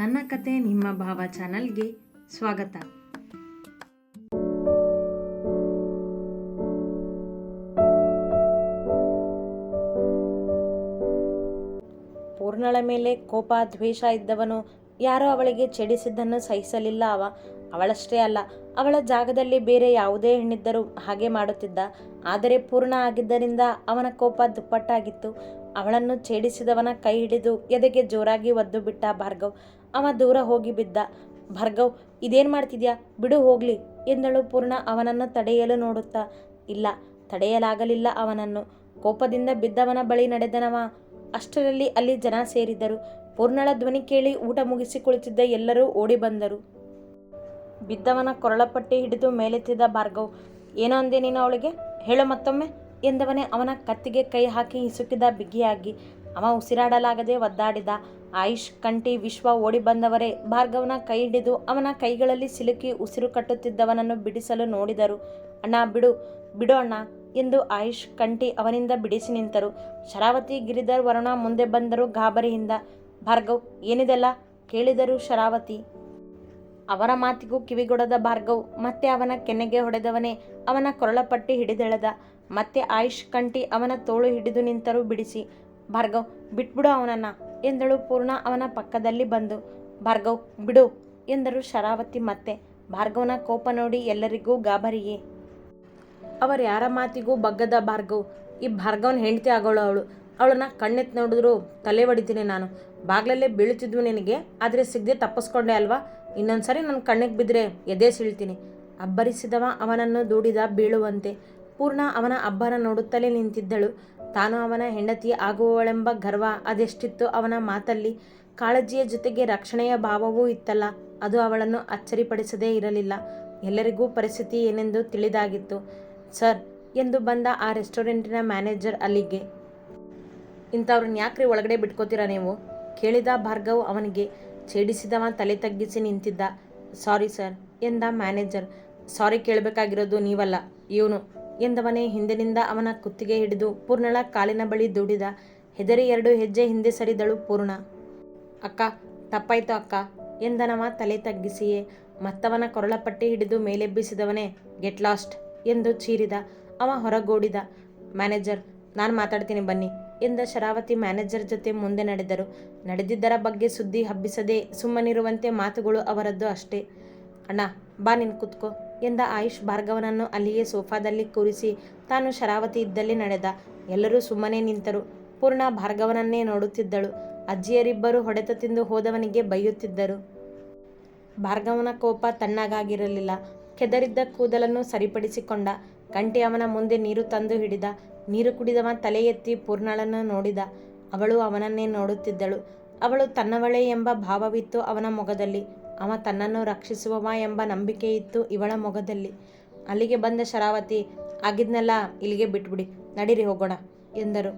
ನನ್ನ ಕತೆ ನಿಮ್ಮ ಭಾವ ಚಾನಲ್ಗೆ ಸ್ವಾಗತ. ಪೂರ್ಣಳ ಮೇಲೆ ಕೋಪ ದ್ವೇಷ ಇದ್ದವನು ಯಾರೋ ಅವಳಿಗೆ ಚೆಡಿಸಿದ್ದನ್ನು ಸಹಿಸಲಿಲ್ಲ ಅವ. ಅವಳಷ್ಟೇ ಅಲ್ಲ, ಅವಳ ಜಾಗದಲ್ಲಿ ಬೇರೆ ಯಾವುದೇ ಹೆಣ್ಣಿದ್ದರೂ ಹಾಗೆ ಮಾಡುತ್ತಿದ್ದ. ಆದರೆ ಪೂರ್ಣ ಆಗಿದ್ದರಿಂದ ಅವನ ಕೋಪ ದುಪ್ಪಟ್ಟಾಗಿತ್ತು. ಅವಳನ್ನು ಛೇಡಿಸಿದವನ ಕೈ ಹಿಡಿದು ಎದೆಗೆ ಜೋರಾಗಿ ಒದ್ದು ಬಿಟ್ಟ ಭಾರ್ಗವ್. ಅವ ದೂರ ಹೋಗಿ ಬಿದ್ದ. ಭರ್ಗವ್, ಇದೇನು ಮಾಡ್ತಿದ್ಯಾ? ಬಿಡು, ಹೋಗ್ಲಿ, ಎಂದಳು ಪೂರ್ಣ ಅವನನ್ನು ತಡೆಯಲು ನೋಡುತ್ತಾ. ಇಲ್ಲ, ತಡೆಯಲಾಗಲಿಲ್ಲ ಅವನನ್ನು. ಕೋಪದಿಂದ ಬಿದ್ದವನ ಬಳಿ ನಡೆದನವ. ಅಷ್ಟರಲ್ಲಿ ಅಲ್ಲಿ ಜನ ಸೇರಿದರು ಪೂರ್ಣಳ ಧ್ವನಿ ಕೇಳಿ ಊಟ ಮುಗಿಸಿ ಕುಳಿತಿದ್ದ ಎಲ್ಲರೂ ಓಡಿ ಬಂದರು. ಬಿದ್ದವನ ಕೊರಳಪಟ್ಟಿ ಹಿಡಿದು ಮೇಲೆತ್ತಿದ್ದ ಭಾರ್ಗವ್, ಏನೋ ಅಂದೆ ಅವಳಿಗೆ? ಹೇಳು ಮತ್ತೊಮ್ಮೆ, ಎಂದವನೇ ಅವನ ಕತ್ತಿಗೆ ಕೈ ಹಾಕಿ ಹಿಸುಕಿದ ಬಿಗಿಯಾಗಿ. ಅವ ಉಸಿರಾಡಲಾಗದೆ ಒದ್ದಾಡಿದ. ಆಯುಷ್ ಕಂಠಿ ವಿಶ್ವ ಓಡಿ ಬಂದವರೇ. ಭಾರ್ಗವನ ಕೈ ಹಿಡಿದು ಅವನ ಕೈಗಳಲ್ಲಿ ಸಿಲುಕಿ ಉಸಿರು ಕಟ್ಟುತ್ತಿದ್ದವನನ್ನು ಬಿಡಿಸಲು ನೋಡಿದರು. ಅಣ್ಣ, ಬಿಡು ಬಿಡು ಅಣ್ಣ, ಎಂದು ಆಯುಷ್ ಕಂಠಿ ಅವನಿಂದ ಬಿಡಿಸಿ ನಿಂತರು. ಶರಾವತಿ, ಗಿರಿಧರ್, ವರುಣ ಮುಂದೆ ಬಂದರು ಗಾಬರಿಯಿಂದ. ಭಾರ್ಗವ್, ಏನಿದೆಲ್ಲ? ಕೇಳಿದರು ಶರಾವತಿ. ಅವರ ಮಾತಿಗೂ ಕಿವಿಗೊಡದ ಭಾರ್ಗವ್, ಮತ್ತೆ ಅವನ ಕೆನ್ನೆಗೆ ಹೊಡೆದವನೇ ಅವನ ಕೊರಳಪಟ್ಟಿ ಹಿಡಿದೆಳೆದ. ಮತ್ತೆ ಆಯುಷ್ ಕಂಠಿ ಅವನ ತೋಳು ಹಿಡಿದು ನಿಂತರು ಬಿಡಿಸಿ. ಭಾರ್ಗವ್, ಬಿಟ್ಬಿಡು ಅವನನ್ನ, ಎಂದಳು ಪೂರ್ಣ ಅವನ ಪಕ್ಕದಲ್ಲಿ ಬಂದು. ಭಾರ್ಗವ್, ಬಿಡು, ಎಂದರು ಶರಾವತಿ ಮತ್ತೆ. ಭಾರ್ಗವನ ಕೋಪ ನೋಡಿ ಎಲ್ಲರಿಗೂ ಗಾಬರಿಯೇ. ಅವರ ಯಾರ ಮಾತಿಗೂ ಬಗ್ಗದ ಭಾರ್ಗವ್. ಈ ಭಾರ್ಗವನ ಹೆಂಡತಿ ಆಗೋಳು ಅವಳು. ಅವಳನ್ನ ಕಣ್ಣೆತ್ತು ನೋಡಿದ್ರು ತಲೆ ಹೊಡಿತೀನಿ ನಾನು. ಬಾಗ್ಲಲ್ಲೇ ಬೀಳುತ್ತಿದ್ವು ನಿನಗೆ, ಆದರೆ ಸಿಗದೆ ತಪ್ಪಿಸ್ಕೊಂಡೆ ಅಲ್ವಾ? ಇನ್ನೊಂದ್ಸರಿ ನನ್ನ ಕಣ್ಣಿಗೆ ಬಿದ್ದರೆ ಎದೆ ಸೀಳ್ತೀನಿ. ಅಬ್ಬರಿಸಿದವ ಅವನನ್ನು ದೂಡಿದ ಬೀಳುವಂತೆ. ಪೂರ್ಣ ಅವನ ಅಬ್ಬರ ನೋಡುತ್ತಲೇ ನಿಂತಿದ್ದಳು. ತಾನು ಅವನ ಹೆಂಡತಿ ಆಗುವವಳೆಂಬ ಗರ್ವ ಅದೆಷ್ಟಿತ್ತು ಅವನ ಮಾತಲ್ಲಿ ಕಾಳಜಿಯ ಜೊತೆಗೆ ರಕ್ಷಣೆಯ ಭಾವವೂ ಇತ್ತಲ್ಲ. ಅದು ಅವಳನ್ನು ಅಚ್ಚರಿಪಡಿಸದೇ ಇರಲಿಲ್ಲ. ಎಲ್ಲರಿಗೂ ಪರಿಸ್ಥಿತಿ ಏನೆಂದು ತಿಳಿದಾಗಿತ್ತು. ಸರ್, ಎಂದು ಬಂದ ಆ ರೆಸ್ಟೋರೆಂಟಿನ ಮ್ಯಾನೇಜರ್ ಅಲ್ಲಿಗೆ. ಇಂಥವ್ರನ್ನ ಯಾಕ್ರಿ ಒಳಗಡೆ ಬಿಟ್ಕೋತೀರಾ ನೀವು? ಕೇಳಿದ ಭಾರ್ಗವ್ ಅವನಿಗೆ. ಛೇಡಿಸಿದವ ತಲೆ ತಗ್ಗಿಸಿ ನಿಂತಿದ್ದ. ಸಾರಿ ಸರ್, ಎಂದ ಮ್ಯಾನೇಜರ್. ಸಾರಿ ಕೇಳಬೇಕಾಗಿರೋದು ನೀವಲ್ಲ, ಇವನು ಎಂದವನೇ ಹಿಂದಿನಿಂದ ಅವನ ಕುತ್ತಿಗೆ ಹಿಡಿದು ಪೂರ್ಣಳ ಕಾಲಿನ ಬಳಿ ದುಡಿದ ಹೆದರಿ ಎರಡು ಹೆಜ್ಜೆ ಹಿಂದೆ ಸರಿದಳು ಪೂರ್ಣ. ಅಕ್ಕ, ತಪ್ಪಾಯ್ತು ಅಕ್ಕ, ಎಂದನವ ತಲೆ ತಗ್ಗಿಸಿಯೇ. ಮತ್ತವನ ಕೊರಳಪಟ್ಟಿ ಹಿಡಿದು ಮೇಲೆಬ್ಬಿಸಿದವನೇ ಗೆಟ್ ಲಾಸ್ಟ್, ಎಂದು ಚೀರಿದ. ಅವ ಹೊರಗೋಡಿದ. ಮ್ಯಾನೇಜರ್, ನಾನು ಮಾತಾಡ್ತೀನಿ ಬನ್ನಿ, ಎಂದ ಶರಾವತಿ ಮ್ಯಾನೇಜರ್ ಜೊತೆ ಮುಂದೆ ನಡೆದರು. ನಡೆದಿದ್ದರ ಬಗ್ಗೆ ಸುದ್ದಿ ಹಬ್ಬಿಸದೆ ಸುಮ್ಮನಿರುವಂತೆ ಮಾತುಗಳು ಅವರದ್ದು ಅಷ್ಟೇ. ಅಣ್ಣ, ಬಾ ನಿನ್ ಕುತ್ಕೋ. ಎಂದ ಆಯುಷ್ ಭಾರ್ಗವನನ್ನು ಅಲ್ಲಿಯೇ ಸೋಫಾದಲ್ಲಿ ಕೂರಿಸಿ ತಾನು ಶರಾವತಿ ಇದ್ದಲ್ಲಿ ನಡೆದ. ಎಲ್ಲರೂ ಸುಮ್ಮನೆ ನಿಂತರು. ಪೂರ್ಣ ಭಾರ್ಗವನನ್ನೇ ನೋಡುತ್ತಿದ್ದಳು. ಅಜ್ಜಿಯರಿಬ್ಬರು ಹೊಡೆತ ತಿಂದು ಹೋದವನಿಗೆ ಬೈಯುತ್ತಿದ್ದರು. ಭಾರ್ಗವನ ಕೋಪ ತಣ್ಣಗಾಗಿರಲಿಲ್ಲ. ಕೆದರಿದ್ದ ಕೂದಲನ್ನು ಸರಿಪಡಿಸಿಕೊಂಡ. ಕಂಟಿ ಅವನ ಮುಂದೆ ನೀರು ತಂದು ಹಿಡಿದ. ನೀರು ಕುಡಿದವ ತಲೆ ಎತ್ತಿ ಪೂರ್ಣಳನ್ನು ನೋಡಿದ. ಅವಳು ಅವನನ್ನೇ ನೋಡುತ್ತಿದ್ದಳು. ಅವಳು ತನ್ನವಳೇ ಎಂಬ ಭಾವವಿತ್ತು ಅವನ ಮೊಗದಲ್ಲಿ. ಅವ ತನ್ನನ್ನು ರಕ್ಷಿಸುವವ ಎಂಬ ನಂಬಿಕೆ ಇತ್ತು ಇವಳ ಮೊಗದಲ್ಲಿ. ಅಲ್ಲಿಗೆ ಬಂದ ಶರಾವತಿ, ಆಗಿದ್ನೆಲ್ಲ ಇಲ್ಲಿಗೆ ಬಿಟ್ಬಿಡಿ, ನಡೀರಿ ಹೋಗೋಣ, ಎಂದರು.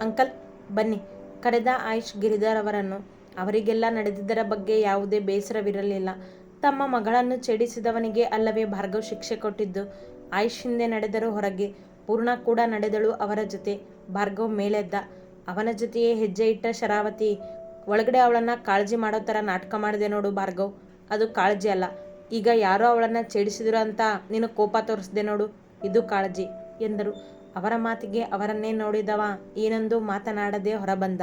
ಅಂಕಲ್, ಬನ್ನಿ, ಕರೆದ ಆಯುಷ್ ಗಿರಿಧರ್ ಅವರನ್ನು ಅವರಿಗೆಲ್ಲ ನಡೆದಿದ್ದರ ಬಗ್ಗೆ ಯಾವುದೇ ಬೇಸರವಿರಲಿಲ್ಲ. ತಮ್ಮ ಮಗಳನ್ನು ಛೇಡಿಸಿದವನಿಗೆ ಅಲ್ಲವೇ ಭಾರ್ಗವ್ ಶಿಕ್ಷೆ ಕೊಟ್ಟಿದ್ದು. ಆಯುಷ್ ಹಿಂದೆ ನಡೆದರು ಹೊರಗೆ, ಪೂರ್ಣ ಕೂಡ ನಡೆದಳು ಅವರ ಜೊತೆ. ಭಾರ್ಗವ್ ಮೇಲೆದ್ದ. ಅವನ ಜೊತೆಯೇ ಹೆಜ್ಜೆ ಇಟ್ಟ ಶರಾವತಿ ಒಳಗಡೆ ಅವಳನ್ನು ಕಾಳಜಿ ಮಾಡೋ ಥರ ನಾಟಕ ಮಾಡಿದೆ ನೋಡು ಭಾರ್ಗವ್. ಅದು ಕಾಳಜಿ ಅಲ್ಲ. ಈಗ ಯಾರೋ ಅವಳನ್ನು ಛೇಡಿಸಿದ್ರು ಅಂತ ನೀನು ಕೋಪ ತೋರಿಸಿದೆ ನೋಡು. ಇದು ಕಾಳಜಿ ಎಂದರು. ಅವರ ಮಾತಿಗೆ ಅವರನ್ನೇ ನೋಡಿದವ ಏನೊಂದು ಮಾತನಾಡದೆ ಹೊರಬಂದ.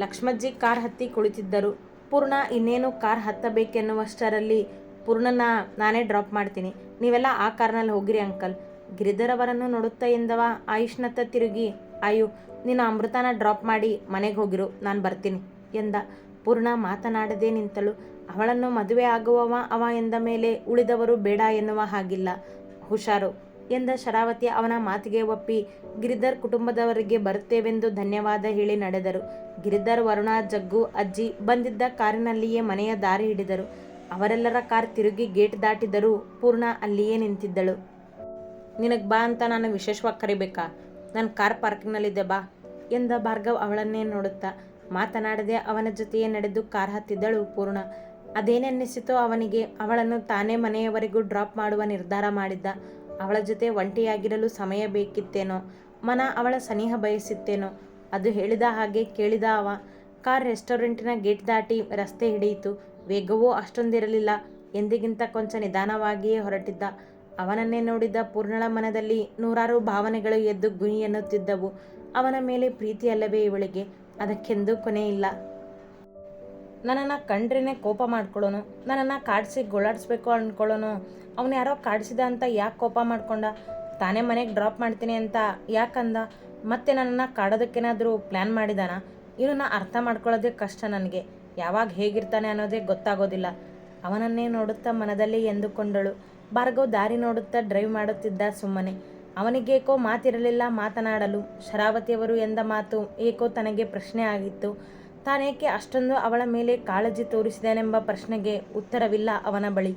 ಲಕ್ಷ್ಮಜ್ಜಿ ಕಾರ್ ಹತ್ತಿ ಕುಳಿತಿದ್ದರು. ಪೂರ್ಣ ಇನ್ನೇನು ಕಾರ್ ಹತ್ತಬೇಕೆನ್ನುವಷ್ಟರಲ್ಲಿ ಪೂರ್ಣನ ನಾನೇ ಡ್ರಾಪ್ ಮಾಡ್ತೀನಿ. ನೀವೆಲ್ಲ ಆ ಕಾರ್ನಲ್ಲಿ ಹೋಗಿರಿ ಅಂಕಲ್. ಗಿರಿಧರವರನ್ನು ನೋಡುತ್ತಾ ಎಂದವ ಆಯುಷ್ನತ್ತ ತಿರುಗಿ ಆಯು ನೀನು ಅಮೃತನ ಡ್ರಾಪ್ ಮಾಡಿ ಮನೆಗೆ ಹೋಗಿರು, ನಾನು ಬರ್ತೀನಿ ಎಂದ. ಪೂರ್ಣ ಮಾತನಾಡದೇ ನಿಂತಳು. ಅವಳನ್ನು ಮದುವೆ ಆಗುವವ ಅವ ಎಂದ ಮೇಲೆ ಉಳಿದವರು ಬೇಡ ಎನ್ನುವ ಹಾಗಿಲ್ಲ. ಹುಷಾರು ಎಂದ ಶರಾವತಿ ಅವನ ಮಾತಿಗೆ ಒಪ್ಪಿ, ಗಿರಿಧರ್ ಕುಟುಂಬದವರಿಗೆ ಬರುತ್ತೇವೆಂದು ಧನ್ಯವಾದ ಹೇಳಿ ನಡೆದರು. ಗಿರಿಧರ್, ವರುಣ, ಜಗ್ಗು, ಅಜ್ಜಿ ಬಂದಿದ್ದ ಕಾರಿನಲ್ಲಿಯೇ ಮನೆಯ ದಾರಿ ಹಿಡಿದರು. ಅವರೆಲ್ಲರ ಕಾರ್ ತಿರುಗಿ ಗೇಟ್ ದಾಟಿದರೂ ಪೂರ್ಣ ಅಲ್ಲಿಯೇ ನಿಂತಿದ್ದಳು. ನಿನಗೆ ಬಾ ಅಂತ ನಾನು ವಿಶೇಷವಾಗಿ ಕರಿಬೇಕಾ? ನನ್ನ ಕಾರ್ ಪಾರ್ಕಿಂಗ್ನಲ್ಲಿದ್ದೆ ಬಾ ಎಂದ ಭಾರ್ಗವ್ ಅವಳನ್ನೇ ನೋಡುತ್ತಾ. ಮಾತನಾಡದೆ ಅವನ ಜೊತೆಯೇ ನಡೆದು ಕಾರ್ ಹತ್ತಿದ್ದಳು ಪೂರ್ಣ. ಅದೇನೆನ್ನಿಸಿತೋ ಅವನಿಗೆ ಅವಳನ್ನು ತಾನೇ ಮನೆಯವರೆಗೂ ಡ್ರಾಪ್ ಮಾಡುವ ನಿರ್ಧಾರ ಮಾಡಿದ್ದ. ಅವಳ ಜೊತೆ ಒಂಟಿಯಾಗಿರಲು ಸಮಯ ಬೇಕಿತ್ತೇನೋ, ಮನ ಅವಳ ಸನಿಹ ಬಯಸಿತ್ತೇನೋ, ಅದು ಹೇಳಿದ ಹಾಗೆ ಕೇಳಿದ ಅವ. ಕಾರ್ ರೆಸ್ಟೋರೆಂಟಿನ ಗೇಟ್ ದಾಟಿ ರಸ್ತೆ ಹಿಡಿಯಿತು. ವೇಗವೂ ಅಷ್ಟೊಂದಿರಲಿಲ್ಲ. ಎಂದಿಗಿಂತ ಕೊಂಚ ನಿಧಾನವಾಗಿಯೇ ಹೊರಟಿದ್ದ. ಅವನನ್ನೇ ನೋಡಿದ ಪೂರ್ಣಳ ಮನದಲ್ಲಿ ನೂರಾರು ಭಾವನೆಗಳು ಎದ್ದು ಗುಣಿ ಎನ್ನುತ್ತಿದ್ದವು. ಅವನ ಮೇಲೆ ಪ್ರೀತಿಯಲ್ಲವೇ ಇವಳಿಗೆ? ಅದಕ್ಕೆಂದೂ ಇಲ್ಲ. ನನ್ನನ್ನು ಕಂಡ್ರೇನೆ ಕೋಪ ಮಾಡ್ಕೊಳ್ಳೋನು. ನನ್ನನ್ನು ಕಾಡಿಸಿ ಗೋಳಾಡಿಸ್ಬೇಕು ಅಂದ್ಕೊಳ್ಳೋನು ಅವನು ಯಾರೋ ಕಾಡಿಸಿದ ಅಂತ ಯಾಕೆ ಕೋಪ ಮಾಡ್ಕೊಂಡ? ತಾನೇ ಮನೆಗೆ ಡ್ರಾಪ್ ಮಾಡ್ತೀನಿ ಅಂತ ಯಾಕಂದ ಮತ್ತೆ ನನ್ನನ್ನು ಕಾಡೋದಕ್ಕೇನಾದರೂ ಪ್ಲ್ಯಾನ್ ಮಾಡಿದಾನ? ಇವನನ್ನ ಅರ್ಥ ಮಾಡ್ಕೊಳ್ಳೋದೇ ಕಷ್ಟ ನನಗೆ. ಯಾವಾಗ ಹೇಗಿರ್ತಾನೆ ಅನ್ನೋದೇ ಗೊತ್ತಾಗೋದಿಲ್ಲ. ಅವನನ್ನೇ ನೋಡುತ್ತಾ ಮನದಲ್ಲಿ ಎಂದುಕೊಂಡಳು. ಭಾರ್ಗವ್ ದಾರಿ ನೋಡುತ್ತಾ ಡ್ರೈವ್ ಮಾಡುತ್ತಿದ್ದ ಸುಮ್ಮನೆ. ಅವನಿಗೇಕೋ ಮಾತಿರಲಿಲ್ಲ ಮಾತನಾಡಲು. ಶರಾವತಿಯವರು ಎಂದ ಮಾತು, ಏಕೋ ತನಗೆ ಪ್ರಶ್ನೆ ಆಗಿತ್ತು. ತಾನೇಕೆ ಅಷ್ಟೊಂದು ಅವಳ ಮೇಲೆ ಕಾಳಜಿ ತೋರಿಸಿದನೆಂಬ ಪ್ರಶ್ನೆಗೆ ಉತ್ತರವಿಲ್ಲ ಅವನ ಬಳಿ.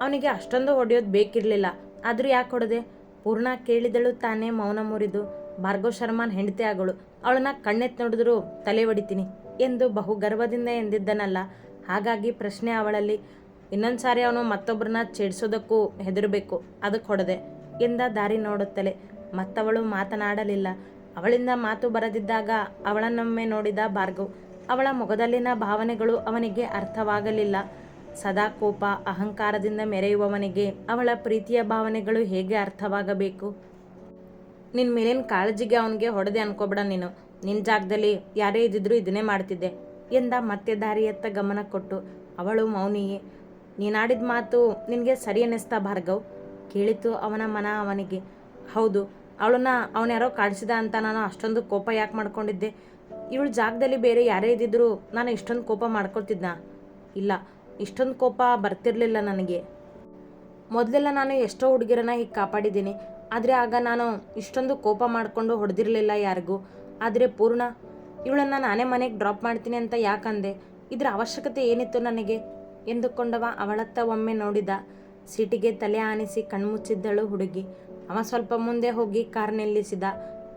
ಅವನಿಗೆ ಅಷ್ಟೊಂದು ಹೊಡೆಯೋದು ಬೇಕಿರಲಿಲ್ಲ. ಆದರೂ ಯಾಕೆ ಹೊಡೆದೆ? ಪೂರ್ಣ ಕೇಳಿದಳು ತಾನೇ ಮೌನ ಮುರಿದು. ಭಾರ್ಗವ್ ಶರ್ಮಾನ್ ಹೆಂಡತಿ ಆಗಳು. ಅವಳನ್ನ ಕಣ್ಣೆತ್ತ ನೋಡಿದ್ರು ತಲೆ ಒಡಿತೀನಿ ಎಂದು ಬಹು ಗರ್ವದಿಂದ ಎಂದಿದ್ದನಲ್ಲ. ಹಾಗಾಗಿ ಪ್ರಶ್ನೆ ಅವಳಲ್ಲಿ ಇನ್ನೊಂದು ಸಾರಿ ಅವನು ಮತ್ತೊಬ್ಬರನ್ನ ಚಿಡ್ಸೋದಕ್ಕೂ ಹೆದರಬೇಕು. ಅದಕ್ಕೆ ಹೊಡೆದೆ. ಎಂದ ದಾರಿ ನೋಡುತ್ತಲೇ. ಮತ್ತವಳು ಮಾತನಾಡಲಿಲ್ಲ. ಅವಳಿಂದ ಮಾತು ಬರದಿದ್ದಾಗ ಅವಳನ್ನೊಮ್ಮೆ ನೋಡಿದ ಭಾರ್ಗವ್. ಅವಳ ಮೊಗದಲ್ಲಿನ ಭಾವನೆಗಳು ಅವನಿಗೆ ಅರ್ಥವಾಗಲಿಲ್ಲ. ಸದಾ ಕೋಪ, ಅಹಂಕಾರದಿಂದ ಮೆರೆಯುವವನಿಗೆ ಅವಳ ಪ್ರೀತಿಯ ಭಾವನೆಗಳು ಹೇಗೆ ಅರ್ಥವಾಗಬೇಕು? ನಿನ್ನ ಮೇಲಿನ ಕಾಳಜಿಗೆ ಅವನಿಗೆ ಹೊಡೆದೆ ಅನ್ಕೋಬೇಡ ನೀನು. ನಿನ್ನ ಜಾಗದಲ್ಲಿ ಯಾರೇ ಇದ್ದಿದ್ರು ಇದನ್ನೇ ಮಾಡ್ತಿದ್ದೆ. ಎಂದ ಮತ್ತೆ ದಾರಿಯತ್ತ ಗಮನ ಕೊಟ್ಟು, ಅವಳು ಮೌನಿಯೇ ನೀನಾಡಿದ ಮಾತು ನಿನಗೆ ಸರಿ ಅನ್ನಿಸ್ತಾ ಭಾರ್ಗವ್? ಕೇಳಿತು ಅವನ ಮನ ಅವನಿಗೆ. ಹೌದು, ಅವಳನ್ನ ಅವನ ಯಾರೋ ಕಾಡಿಸಿದ ಅಂತ ನಾನು ಅಷ್ಟೊಂದು ಕೋಪ ಯಾಕೆ ಮಾಡ್ಕೊಂಡಿದ್ದೆ? ಇವಳು ಜಾಗದಲ್ಲಿ ಬೇರೆ ಯಾರೇ ಇದ್ದಿದ್ರು ನಾನು ಇಷ್ಟೊಂದು ಕೋಪ ಮಾಡ್ಕೊಳ್ತಿದ್ದ ಇಲ್ಲ, ಇಷ್ಟೊಂದು ಕೋಪ ಬರ್ತಿರಲಿಲ್ಲ ನನಗೆ. ಮೊದಲೆಲ್ಲ ನಾನು ಎಷ್ಟೋ ಹುಡುಗಿರನ್ನ ಹೀಗೆ ಕಾಪಾಡಿದ್ದೀನಿ. ಆದರೆ ಆಗ ನಾನು ಇಷ್ಟೊಂದು ಕೋಪ ಮಾಡಿಕೊಂಡು ಹೊಡೆದಿರಲಿಲ್ಲ ಯಾರಿಗೂ. ಆದರೆ ಪೂರ್ಣ, ಇವಳನ್ನು ನಾನೇ ಮನೆಗೆ ಡ್ರಾಪ್ ಮಾಡ್ತೀನಿ ಅಂತ ಯಾಕಂದೆ? ಇದರ ಅವಶ್ಯಕತೆ ಏನಿತ್ತು ನನಗೆ? ಎಂದುಕೊಂಡವ ಅವಳತ್ತ ಒಮ್ಮೆ ನೋಡಿದ. ಸಿಟಿಗೆ ತಲೆ ಆನಿಸಿ ಕಣ್ಮುಚ್ಚಿದ್ದಳು ಹುಡುಗಿ. ಅವ ಸ್ವಲ್ಪ ಮುಂದೆ ಹೋಗಿ ಕಾರ್ ನಿಲ್ಲಿಸಿದ.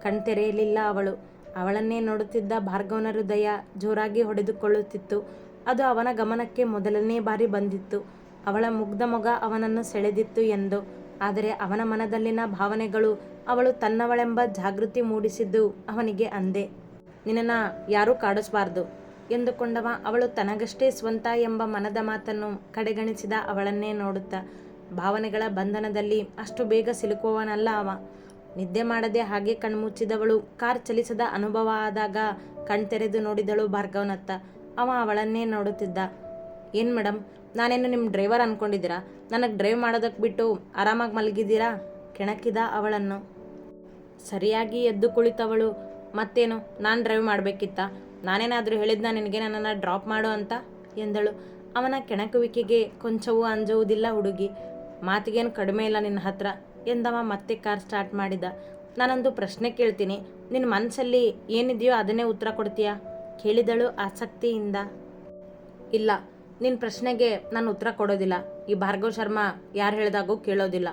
ಕಣ್ತೆರೆಯಲಿಲ್ಲ ಅವಳು. ಅವಳನ್ನೇ ನೋಡುತ್ತಿದ್ದ ಭಾರ್ಗವನ ಹೃದಯ ಜೋರಾಗಿ ಹೊಡೆದುಕೊಳ್ಳುತ್ತಿತ್ತು. ಅದು ಅವನ ಗಮನಕ್ಕೆ ಮೊದಲನೇ ಬಾರಿ ಬಂದಿತ್ತು. ಅವಳ ಮುಗ್ಧ ಮೊಗ ಅವನನ್ನು ಸೆಳೆದಿತ್ತು ಎಂದು. ಆದರೆ ಅವನ ಮನದಲ್ಲಿನ ಭಾವನೆಗಳು ಅವಳು ತನ್ನವಳೆಂಬ ಜಾಗೃತಿ ಮೂಡಿಸಿದ್ದು ಅವನಿಗೆ ಅಂದೆ. ನಿನ್ನ ಯಾರೂ ಕಾಡಿಸಬಾರ್ದು. ಎಂದುಕೊಂಡವ, ಅವಳು ತನಗಷ್ಟೇ ಸ್ವಂತ ಎಂಬ ಮನದ ಮಾತನ್ನು ಕಡೆಗಣಿಸಿದ ಅವಳನ್ನೇ ನೋಡುತ್ತಾ. ಭಾವನೆಗಳ ಬಂಧನದಲ್ಲಿ ಅಷ್ಟು ಬೇಗ ಸಿಲುಕುವವನಲ್ಲ ಅವ. ನಿದ್ದೆ ಮಾಡದೆ ಹಾಗೆ ಕಣ್ಮುಚ್ಚಿದವಳು, ಕಾರ್ ಚಲಿಸದ ಅನುಭವ ಆದಾಗ ಕಣ್ತೆರೆದು ನೋಡಿದಳು ಭಾರ್ಗವನತ್ತ. ಅವ ಅವಳನ್ನೇ ನೋಡುತ್ತಿದ್ದ. ಏನು ಮೇಡಮ್ ನಾನೇನು ನಿಮ್ಮ ಡ್ರೈವರ್ ಅಂದ್ಕೊಂಡಿದ್ದೀರಾ ನನಗೆ ಡ್ರೈವ್ ಮಾಡೋದಕ್ಕೆ ಬಿಟ್ಟು ಆರಾಮಾಗಿ ಮಲಗಿದ್ದೀರಾ? ಕೆಣಕಿದ ಅವಳನ್ನು. ಸರಿಯಾಗಿ ಎದ್ದು ಕುಳಿತವಳು, ಮತ್ತೇನು, ನಾನು ಡ್ರೈವ್ ಮಾಡಬೇಕಿತ್ತ? ನಾನೇನಾದರೂ ಹೇಳಿದ್ನ ನಿನಗೆ ನನ್ನನ್ನು ಡ್ರಾಪ್ ಮಾಡು ಅಂತ? ಎಂದಳು. ಅವನ ಕೆಣಕುವಿಕೆಗೆ ಕೊಂಚವೂ ಅಂಜುವುದಿಲ್ಲ ಹುಡುಗಿ. ಮಾತಿಗೇನು ಕಡಿಮೆ ಇಲ್ಲ ನಿನ್ನ ಹತ್ರ, ಎಂದವ ಮತ್ತೆ ಕಾರ್ ಸ್ಟಾರ್ಟ್ ಮಾಡಿದ. ನಾನೊಂದು ಪ್ರಶ್ನೆ ಕೇಳ್ತೀನಿ. ನಿನ್ನ ಮನಸ್ಸಲ್ಲಿ ಏನಿದೆಯೋ ಅದನ್ನೇ ಉತ್ತರ ಕೊಡ್ತೀಯಾ? ಕೇಳಿದಳು ಆಸಕ್ತಿಯಿಂದ. ಇಲ್ಲ, ನಿನ್ನ ಪ್ರಶ್ನೆಗೆ ನಾನು ಉತ್ತರ ಕೊಡೋದಿಲ್ಲ. ಈ ಭಾರ್ಗವ್ ಶರ್ಮಾ ಯಾರು ಹೇಳಿದಾಗೂ ಕೇಳೋದಿಲ್ಲ.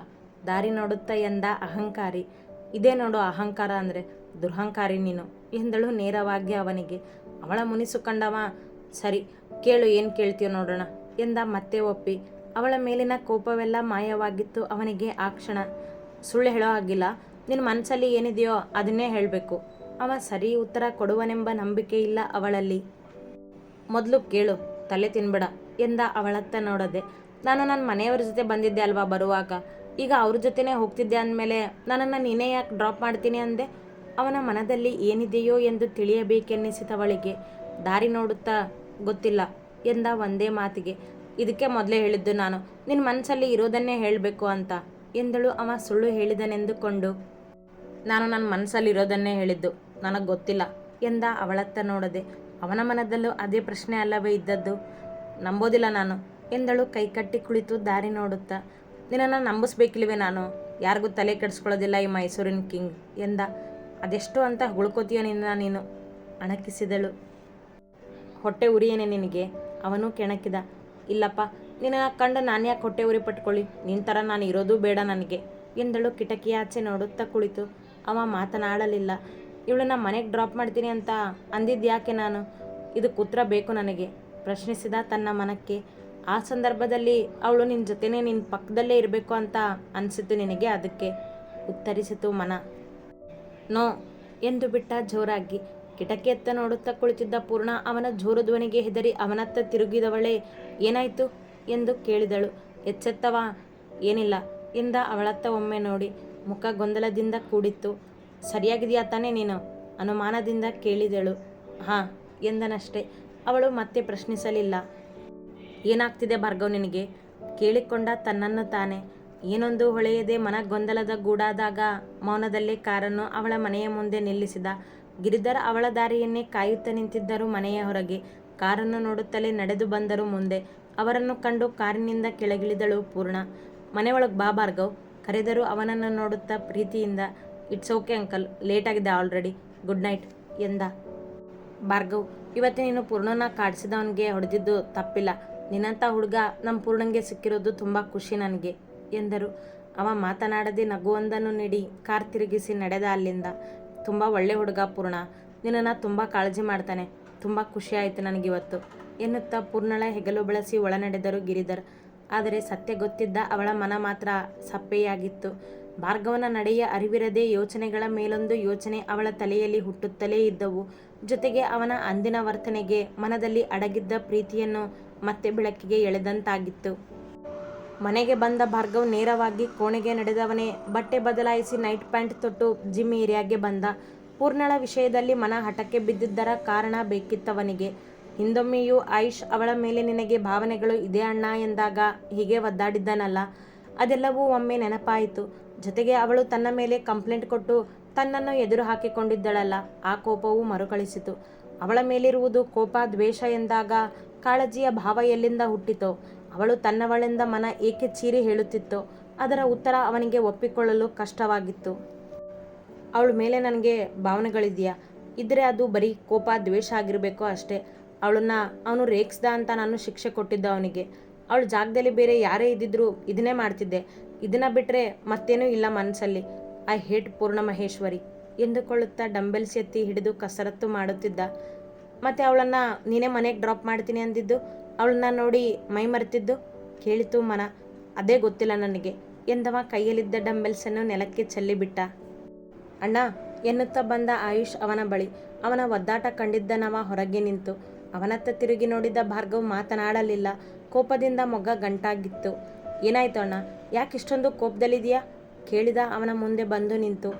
ದಾರಿ ನೋಡುತ್ತಾ ಎಂದ ಅಹಂಕಾರಿ. ಇದೇ ನೋಡು ಅಹಂಕಾರ ಅಂದರೆ. ದುರಹಂಕಾರಿ ನೀನು. ಎಂದಳು ನೇರವಾಗಿ ಅವನಿಗೆ. ಅವಳ ಮುನಿಸು ಕಂಡವ, ಸರಿ, ಕೇಳು ಏನು ಕೇಳ್ತೀಯೋ ನೋಡೋಣ ಎಂದ ಮತ್ತೆ ಒಪ್ಪಿ. ಅವಳ ಮೇಲಿನ ಕೋಪವೆಲ್ಲ ಮಾಯವಾಗಿತ್ತು ಅವನಿಗೆ ಆ ಕ್ಷಣ. ಸುಳ್ಳು ಹೇಳೋ ಆಗಿಲ್ಲ ನಿನ್ನ ಮನಸ್ಸಲ್ಲಿ ಏನಿದೆಯೋ ಅದನ್ನೇ ಹೇಳಬೇಕು. ಅವ ಸರಿ ಉತ್ತರ ಕೊಡುವನೆಂಬ ನಂಬಿಕೆ ಇಲ್ಲ ಅವಳಲ್ಲಿ. ಮೊದಲು ಕೇಳು, ತಲೆ ತಿನ್ಬೇಡ ಎಂದ ಅವಳತ್ತ ನೋಡದೆ. ನಾನು ನನ್ನ ಮನೆಯವ್ರ ಜೊತೆ ಬಂದಿದ್ದೆ ಅಲ್ವಾ ಬರುವಾಗ? ಈಗ ಅವ್ರ ಜೊತೆನೇ ಹೋಗ್ತಿದ್ದೆ ಅಂದಮೇಲೆ ನನ್ನನ್ನು ನೀನೇ ಯಾಕೆ ಡ್ರಾಪ್ ಮಾಡ್ತೀನಿ ಅಂದೆ? ಅವನ ಮನದಲ್ಲಿ ಏನಿದೆಯೋ ಎಂದು ತಿಳಿಯಬೇಕೆನ್ನಿಸಿದವಳಿಗೆ, ದಾರಿ ನೋಡುತ್ತಾ ಗೊತ್ತಿಲ್ಲ ಎಂದ ಒಂದೇ ಮಾತಿಗೆ, ಇದಕ್ಕೆ ಮೊದಲೇ ಹೇಳಿದ್ದು ನಾನು ನಿನ್ನ ಮನಸ್ಸಲ್ಲಿ ಇರೋದನ್ನೇ ಹೇಳಬೇಕು ಅಂತ ಎಂದಳು ಅವ ಸುಳ್ಳು ಹೇಳಿದನೆಂದುಕೊಂಡು. ನಾನು ನನ್ನ ಮನಸ್ಸಲ್ಲಿ ಇರೋದನ್ನೇ ಹೇಳಿದ್ದು, ನನಗೆ ಗೊತ್ತಿಲ್ಲ ಎಂದ ಅವಳತ್ತ ನೋಡದೆ, ಅವನ ಮನದಲ್ಲೂ ಅದೇ ಪ್ರಶ್ನೆ ಅಲ್ಲವೇ ಇದ್ದದ್ದು, ನಂಬೋದಿಲ್ಲ ನಾನು ಎಂದಳು ಕೈಕಟ್ಟಿ ಕುಳಿತು ದಾರಿ ನೋಡುತ್ತಾ. ನಿನ್ನನ್ನು ನಂಬಿಸ್ಬೇಕಿಲ್ವೇ ನಾನು? ಯಾರಿಗೂ ತಲೆ ಕೆಡಿಸ್ಕೊಳ್ಳೋದಿಲ್ಲ ಈ ಮೈಸೂರಿನ ಕಿಂಗ್ ಎಂದ ಅದೆಷ್ಟು ಅಂತ ಹುಳ್ಕೋತೀಯ ನಿನ್ನ ನೀನು? ಅಣಕಿಸಿದಳು. ಹೊಟ್ಟೆ ಉರಿಯೇನೆ ನಿನಗೆ. ಅವನು ಕೆಣಕಿದ. ಇಲ್ಲಪ್ಪ, ನಿನ್ನ ಕಂಡು ನಾನು ಯಾಕೆ ಹೊಟ್ಟೆ ಉರಿ ಪಟ್ಕೊಳ್ಳಿ? ನಿನ್ನ ಥರ ನಾನು ಇರೋದು ಬೇಡ ನನಗೆ ಎಂದಳು ಕಿಟಕಿ ಕಿಟಕಿಯಾಚೆ ನೋಡುತ್ತಾ ಕುಳಿತು. ಅವ ಮಾತನಾಡಲಿಲ್ಲ. ಇವಳನ್ನ ಮನೆಗೆ ಡ್ರಾಪ್ ಮಾಡ್ತೀನಿ ಅಂತ ಅಂದಿದ್ದು ಯಾಕೆ ನಾನು? ಇದಕ್ಕೆ ಉತ್ತರ ಬೇಕು ನನಗೆ. ಪ್ರಶ್ನಿಸಿದ ತನ್ನ ಮನಕ್ಕೆ. ಆ ಸಂದರ್ಭದಲ್ಲಿ ಅವಳು ನಿನ್ನ ಜೊತೆನೇ ನಿನ್ನ ಪಕ್ಕದಲ್ಲೇ ಇರಬೇಕು ಅಂತ ಅನಿಸಿತು ನಿನಗೆ ಅದಕ್ಕೆ? ಉತ್ತರಿಸಿತು ಮನ. ನೋ ಎಂದು ಬಿಟ್ಟ ಜೋರಾಗಿ. ಕಿಟಕಿಯತ್ತ ನೋಡುತ್ತಾ ಕುಳಿತಿದ್ದ ಪೂರ್ಣ ಅವನ ಜೋರು ಧ್ವನಿಗೆ ಹೆದರಿ ಅವನತ್ತ ತಿರುಗಿದವಳೆ, ಏನಾಯ್ತು ಎಂದು ಕೇಳಿದಳು. ಎಚ್ಚೆತ್ತವಾ? ಏನಿಲ್ಲ ಎಂದ ಅವಳತ್ತ ಒಮ್ಮೆ ನೋಡಿ. ಮುಖ ಗೊಂದಲದಿಂದ ಕೂಡಿತ್ತು. ಸರಿಯಾಗಿದೆಯಾ ತಾನೇ ನೀನು? ಅನುಮಾನದಿಂದ ಕೇಳಿದಳು. ಹಾಂ, ಎಂದನಷ್ಟೇ. ಅವಳು ಮತ್ತೆ ಪ್ರಶ್ನಿಸಲಿಲ್ಲ. ಏನಾಗ್ತಿದೆ ಭಾರ್ಗವ್ ನಿನಗೆ? ಕೇಳಿಕೊಂಡ ತನ್ನನ್ನು ತಾನೆ. ಏನೊಂದು ಹೊಳೆಯದೆ ಮನ ಗೊಂದಲದ ಗೂಡಾದಾಗ ಮೌನದಲ್ಲಿ ಕಾರನ್ನು ಅವಳ ಮನೆಯ ಮುಂದೆ ನಿಲ್ಲಿಸಿದ. ಗಿರಿಧರ್ ಅವಳ ದಾರಿಯನ್ನೇ ಕಾಯುತ್ತಾ ನಿಂತಿದ್ದರು ಮನೆಯ ಹೊರಗೆ. ಕಾರನ್ನು ನೋಡುತ್ತಲೇ ನಡೆದು ಬಂದರು ಮುಂದೆ. ಅವರನ್ನು ಕಂಡು ಕಾರಿನಿಂದ ಕೆಳಗಿಳಿದಳು ಪೂರ್ಣ. ಮನೆಯೊಳಗೆ ಬಾ ಭಾರ್ಗವ್. ಕರೆದರು ಅವನನ್ನು ನೋಡುತ್ತಾ ಪ್ರೀತಿಯಿಂದ ಇಟ್ಸ್ ಓಕೆ ಅಂಕಲ್ ಲೇಟ್ ಆಗಿದೆ ಆಲ್ರೆಡಿ ಗುಡ್ ನೈಟ್ ಎಂದ. ಭಾರ್ಗವ್, ಇವತ್ತು ನೀನು ಪೂರ್ಣನ ಕಾಡಿಸಿದವನಿಗೆ ಹೊಡೆದಿದ್ದು ತಪ್ಪಿಲ್ಲ. ನಿನ್ನಂಥ ಹುಡುಗ ನಮ್ಮ ಪೂರ್ಣಂಗೆ ಸಿಕ್ಕಿರೋದು ತುಂಬ ಖುಷಿ ನನಗೆ. ಎಂದರು. ಅವ ಮಾತನಾಡದೆ ನಗುವೊಂದನ್ನು ನೀಡಿ ಕಾರ್ ತಿರುಗಿಸಿ ನಡೆದ ಅಲ್ಲಿಂದ. ತುಂಬ ಒಳ್ಳೆ ಹುಡುಗ ಪೂರ್ಣ. ನಿನ್ನನ್ನು ತುಂಬ ಕಾಳಜಿ ಮಾಡ್ತಾನೆ. ತುಂಬ ಖುಷಿ ಆಯಿತು ನನಗಿವತ್ತು ಎನ್ನುತ್ತಾ ಪೂರ್ಣಳ ಹೆಗಲು ಬಳಸಿ ಒಳ ನಡೆದರು ಗಿರಿಧರ್. ಆದರೆ ಸತ್ಯ ಗೊತ್ತಿದ್ದ ಅವಳ ಮನ ಮಾತ್ರ ಸಪ್ಪೆಯಾಗಿತ್ತು. ಭಾರ್ಗವನ ನಡೆಯ ಅರಿವಿರದೇ ಯೋಚನೆಗಳ ಮೇಲೊಂದು ಯೋಚನೆ ಅವಳ ತಲೆಯಲ್ಲಿ ಹುಟ್ಟುತ್ತಲೇ ಇದ್ದವು. ಜೊತೆಗೆ ಅವನ ಅಂದಿನ ವರ್ತನೆಗೆ ಮನದಲ್ಲಿ ಅಡಗಿದ್ದ ಪ್ರೀತಿಯನ್ನು ಮತ್ತೆ ಬೆಳಕಿಗೆ ಎಳೆದಂತಾಗಿತ್ತು. ಮನೆಗೆ ಬಂದ ಭಾರ್ಗವ್ ನೇರವಾಗಿ ಕೋಣೆಗೆ ನಡೆದವನೇ. ಬಟ್ಟೆ ಬದಲಾಯಿಸಿ ನೈಟ್ ಪ್ಯಾಂಟ್ ತೊಟ್ಟು ಜಿಮ್ ಏರಿಯಾಗೆ ಬಂದ. ಪೂರ್ಣಳ ವಿಷಯದಲ್ಲಿ ಮನ ಹಠಕ್ಕೆ ಬಿದ್ದಿದ್ದರ ಕಾರಣ ಬೇಕಿತ್ತವನಿಗೆ. ಹಿಂದೊಮ್ಮೆಯೂ ಆಯುಷ್ ಅವಳ ಮೇಲೆ ನಿನಗೆ ಭಾವನೆಗಳು ಇದೆ ಅಣ್ಣ ಎಂದಾಗ ಹೀಗೆ ಒದ್ದಾಡಿದ್ದನಲ್ಲ. ಅದೆಲ್ಲವೂ ಒಮ್ಮೆ ನೆನಪಾಯಿತು. ಜೊತೆಗೆ ಅವಳು ತನ್ನ ಮೇಲೆ ಕಂಪ್ಲೇಂಟ್ ಕೊಟ್ಟು ತನ್ನನ್ನು ಎದುರು ಹಾಕಿಕೊಂಡಿದ್ದಳಲ್ಲ. ಆ ಕೋಪವೂ ಮರುಕಳಿಸಿತು. ಅವಳ ಮೇಲಿರುವುದು ಕೋಪ ದ್ವೇಷ ಎಂದಾಗ ಕಾಳಜಿಯ ಭಾವ ಎಲ್ಲಿಂದ ಹುಟ್ಟಿತೋ? ಅವಳು ತನ್ನವಳೆಂದ ಮನ ಏಕೆ ಚೀರಿ ಹೇಳುತ್ತಿತ್ತು ಅದರ ಉತ್ತರ ಅವನಿಗೆ ಒಪ್ಪಿಕೊಳ್ಳಲು ಕಷ್ಟವಾಗಿತ್ತು. ಅವಳ ಮೇಲೆ ನನಗೆ ಭಾವನೆಗಳಿದೆಯಾ? ಇದ್ದರೆ ಅದು ಬರೀ ಕೋಪ, ದ್ವೇಷ ಆಗಿರಬೇಕು ಅಷ್ಟೇ. ಅವಳನ್ನ ಅವನು ರೇಗಿಸ್ದ ಅಂತ ನಾನು ಶಿಕ್ಷೆ ಕೊಟ್ಟಿದ್ದ ಅವನಿಗೆ. ಅವಳ ಜಾಗದಲ್ಲಿ ಬೇರೆ ಯಾರೇ ಇದ್ದಿದ್ರು ಇದನ್ನೇ ಮಾಡ್ತಿದ್ದೆ. ಇದನ್ನ ಬಿಟ್ಟರೆ ಮತ್ತೇನೂ ಇಲ್ಲ ಮನಸ್ಸಲ್ಲಿ ಐ ಹೇಟ್ ಪೂರ್ಣ ಮಹೇಶ್ವರಿ ಎಂದುಕೊಳ್ಳುತ್ತಾ ಡಂಬೆಲ್ಸ್ ಎತ್ತಿ ಹಿಡಿದು ಕಸರತ್ತು ಮಾಡುತ್ತಿದ್ದ. ಮತ್ತೆ ಅವಳನ್ನು ನೀನೇ ಮನೆಗೆ ಡ್ರಾಪ್ ಮಾಡ್ತೀನಿ ಅಂದಿದ್ದು? ಅವಳನ್ನ ನೋಡಿ ಮೈ ಮರೆತಿದ್ದು ಕೇಳಿತು ಮನ. ಅದೇ ಗೊತ್ತಿಲ್ಲ ನನಗೆ. ಎಂದವ ಕೈಯಲ್ಲಿದ್ದ ಡಂಬೆಲ್ಸನ್ನು ನೆಲಕ್ಕೆ ಚೆಲ್ಲಿಬಿಟ್ಟ. ಅಣ್ಣ, ಎನ್ನುತ್ತಾ ಬಂದ ಆಯುಷ್ ಅವನ ಬಳಿ. ಅವನ ಒದ್ದಾಟ ಕಂಡಿದ್ದನವ ಹೊರಗೆ ನಿಂತು. ಅವನತ್ತ ತಿರುಗಿ ನೋಡಿದ ಭಾರ್ಗವ್ ಮಾತನಾಡಲಿಲ್ಲ. ಕೋಪದಿಂದ ಮೊಗ್ಗ ಗಂಟಾಗಿತ್ತು. ಏನಾಯ್ತು ಅಣ್ಣ? ಯಾಕೆ ಇಷ್ಟೊಂದು ಕೋಪದಲ್ಲಿದೆಯಾ? ಕೇಳಿದ ಅವನ ಮುಂದೆ ಬಂದು ನಿಂತು.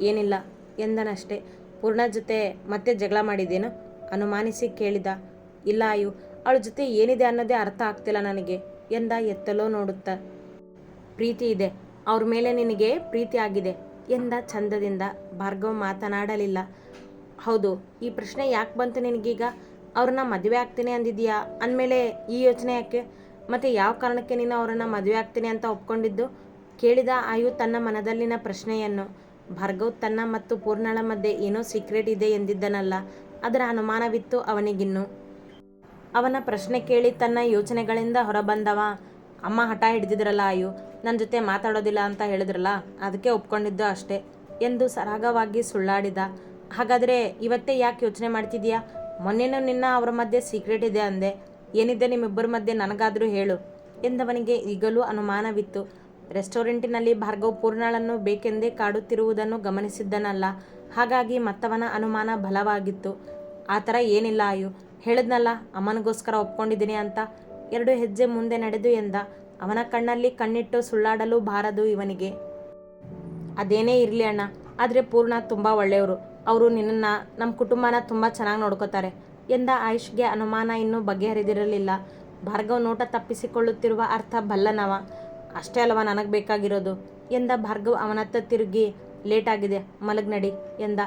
ಏನಿಲ್ಲ, ಎಂದನಷ್ಟೇ. ಪೂರ್ಣ ಜೊತೆ ಮತ್ತೆ ಜಗಳ ಮಾಡಿದೇನು ಅನುಮಾನಿಸಿ ಕೇಳಿದ. ಇಲ್ಲ ಆಯು ಅವಳ ಜೊತೆ ಏನಿದೆ ಅನ್ನೋದೇ ಅರ್ಥ ಆಗ್ತಿಲ್ಲ ನನಗೆ. ಎಂದ ಎತ್ತಲೋ ನೋಡುತ್ತಾ. ಪ್ರೀತಿ ಇದೆ. ಅವ್ರ ಮೇಲೆ ನಿನಗೆ ಪ್ರೀತಿ ಆಗಿದೆ. ಎಂದ ಚಂದದಿಂದ ಭಾರ್ಗವ್ ಮಾತನಾಡಲಿಲ್ಲ. ಹೌದು, ಈ ಪ್ರಶ್ನೆ ಯಾಕೆ ಬಂತು ನಿನಗೀಗ? ಅವ್ರನ್ನ ಮದುವೆ ಆಗ್ತೀನಿ ಅಂದಿದ್ಯಾ? ಅಂದಮೇಲೆ ಈ ಯೋಚನೆ ಯಾಕೆ? ಮತ್ತು ಯಾವ ಕಾರಣಕ್ಕೆ ನೀನು ಅವರನ್ನು ಮದುವೆ ಆಗ್ತೀನಿ ಅಂತ ಒಪ್ಕೊಂಡಿದ್ದು? ಕೇಳಿದ ಆಯು ತನ್ನ ಮನದಲ್ಲಿನ ಪ್ರಶ್ನೆಯನ್ನು. ಭಾರ್ಗವ್ ತನ್ನ ಮತ್ತು ಪೂರ್ಣಳ ಮಧ್ಯೆ ಏನೋ ಸೀಕ್ರೆಟ್ ಇದೆ ಎಂದಿದ್ದನಲ್ಲ. ಅದರ ಅನುಮಾನವಿತ್ತು ಅವನಿಗಿನ್ನು. ಅವನ ಪ್ರಶ್ನೆ ಕೇಳಿ ತನ್ನ ಯೋಚನೆಗಳಿಂದ ಹೊರಬಂದವ. ಅಮ್ಮ ಹಠ ಹಿಡಿದಿದ್ರಲ್ಲ ಆಯು ನನ್ನ ಜೊತೆ ಮಾತಾಡೋದಿಲ್ಲ ಅಂತ ಹೇಳಿದ್ರಲ್ಲ, ಅದಕ್ಕೆ ಒಪ್ಕೊಂಡಿದ್ದು ಅಷ್ಟೇ ಎಂದು ಸರಾಗವಾಗಿ ಸುಳ್ಳಾಡಿದ. ಹಾಗಾದರೆ ಇವತ್ತೇ ಯಾಕೆ ಯೋಚನೆ ಮಾಡ್ತಿದ್ಯಾ? ಮೊನ್ನೆನೂ ನಿನ್ನ ಅವರ ಮಧ್ಯೆ ಸೀಕ್ರೆಟ್ ಇದೆ ಅಂದೆ. ಏನಿದೆ ನಿಮ್ಮಿಬ್ಬರ ಮಧ್ಯೆ ನನಗಾದರೂ ಹೇಳು ಎಂದವನಿಗೆ ಈಗಲೂ ಅನುಮಾನವಿತ್ತು. ರೆಸ್ಟೋರೆಂಟಿನಲ್ಲಿ ಭಾರ್ಗವ್ ಪೂರ್ಣಾಳನ್ನು ಬೇಕೆಂದೇ ಕಾಡುತ್ತಿರುವುದನ್ನು ಗಮನಿಸಿದ್ದನಲ್ಲ. ಹಾಗಾಗಿ ಮತ್ತವನ ಅನುಮಾನ ಬಲವಾಗಿತ್ತು. ಆ ಥರ ಏನಿಲ್ಲ ಆಯು ಹೇಳಿದ್ನಲ್ಲ, ಅಮ್ಮನಿಗೋಸ್ಕರ ಒಪ್ಕೊಂಡಿದ್ದೀನಿ ಅಂತ. ಎರಡು ಹೆಜ್ಜೆ ಮುಂದೆ ನಡೆದು ಎಂದ, ಅವನ ಕಣ್ಣಲ್ಲಿ ಕಣ್ಣಿಟ್ಟು ಸುಳ್ಳಾಡಲು ಬಾರದು ಇವನಿಗೆ. ಅದೇನೇ ಇರಲಿ ಅಣ್ಣ, ಆದರೆ ಪೂರ್ಣ ತುಂಬ ಒಳ್ಳೆಯವರು. ಅವರು ನಿನ್ನನ್ನು ನಮ್ಮ ಕುಟುಂಬನ ತುಂಬ ಚೆನ್ನಾಗಿ ನೋಡ್ಕೋತಾರೆ. ಎಂದ ಆಯುಷ್ಗೆ ಅನುಮಾನ ಇನ್ನೂ ಬಗೆಹರಿದಿರಲಿಲ್ಲ. ಭಾರ್ಗವ್ ನೋಟ ತಪ್ಪಿಸಿಕೊಳ್ಳುತ್ತಿರುವ ಅರ್ಥ ಬಲ್ಲನವ. ಅಷ್ಟೇ ಅಲ್ವಾ ನನಗೆ ಬೇಕಾಗಿರೋದು? ಎಂದ ಭಾರ್ಗವ್ ಅವನತ್ತ ತಿರುಗಿ, ಲೇಟ್ ಆಗಿದೆ, ಮಲಗ್ನಡಿ, ಎಂದ.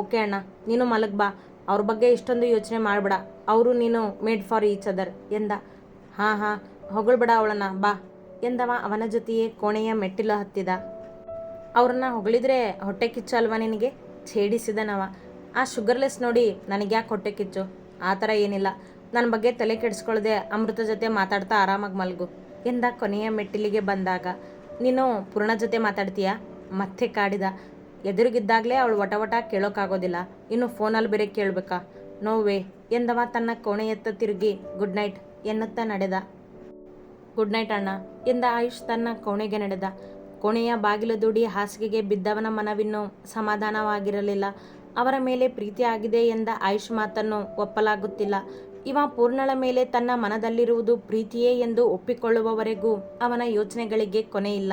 ಓಕೆ ಅಣ್ಣ, ನೀನು ಮಲಗ್ ಬಾ ಅವ್ರ ಬಗ್ಗೆ ಇಷ್ಟೊಂದು ಯೋಚನೆ ಮಾಡಬೇಡ. ಅವರು ನೀನು ಮೇಡ್ ಫಾರ್ ಈಚ್ ಅದರ್ ಎಂದ. ಹಾಂ ಹಾಂ, ಹೊಗಳ್ಬೇಡ ಅವಳನ್ನ, ಬಾ ಎಂದವ ಅವನ ಜೊತೆಯೇ ಕೋಣೆಯ ಮೆಟ್ಟಿಲು ಹತ್ತಿದ. ಅವ್ರನ್ನ ಹೊಗಳಿದ್ರೆ ಹೊಟ್ಟೆ ಕಿಚ್ಚು ಅಲ್ವಾ ನಿನಗೆ? ಛೇಡಿಸಿದನವ. ಆ ಶುಗರ್ಲೆಸ್ ನೋಡಿ ನನಗೆ ಯಾಕೆ ಹೊಟ್ಟೆ ಕಿಚ್ಚು? ಆ ಥರ ಏನಿಲ್ಲ. ನನ್ನ ಬಗ್ಗೆ ತಲೆ ಕೆಡಿಸ್ಕೊಳ್ಳದೆ ಅಮೃತ ಜೊತೆ ಮಾತಾಡ್ತಾ ಆರಾಮಾಗಿ ಮಲಗು ಎಂದ ಕೊನೆಯ ಮೆಟ್ಟಿಲಿಗೆ ಬಂದಾಗ. ನೀನು ಪೂರ್ಣ ಜೊತೆ ಮಾತಾಡ್ತೀಯಾ? ಮತ್ತೆ ಕಾಡಿದ. ಎದುರಿಗಿದ್ದಾಗಲೇ ಅವಳು ವಟ ವಟ ಕೇಳೋಕ್ಕಾಗೋದಿಲ್ಲ. ಇನ್ನು ಫೋನಲ್ಲಿ ಬೇರೆ ಕೇಳಬೇಕಾ? ನೋವೇ ಎಂದವ ತನ್ನ ಕೋಣೆಯತ್ತ ತಿರುಗಿ ಗುಡ್ ನೈಟ್ ಎನ್ನುತ್ತ ನಡೆದ. ಗುಡ್ ನೈಟ್ ಅಣ್ಣ, ಎಂದ ಆಯುಷ್ ತನ್ನ ಕೋಣೆಗೆ ನಡೆದ. ಕೋಣೆಯ ಬಾಗಿಲು ದುಡಿ ಹಾಸಿಗೆಗೆ ಬಿದ್ದವನ ಮನವಿನ್ನೂ ಸಮಾಧಾನವಾಗಿರಲಿಲ್ಲ. ಅವರ ಮೇಲೆ ಪ್ರೀತಿ ಆಗಿದೆ ಎಂದ ಆಯುಷ್ ಮಾತನ್ನು ಒಪ್ಪಲಾಗುತ್ತಿಲ್ಲ. ಇವ ಪೂರ್ಣಳ ಮೇಲೆ ತನ್ನ ಮನದಲ್ಲಿರುವುದು ಪ್ರೀತಿಯೇ ಎಂದು ಒಪ್ಪಿಕೊಳ್ಳುವವರೆಗೂ ಅವನ ಯೋಚನೆಗಳಿಗೆ ಕೊನೆಯಿಲ್ಲ.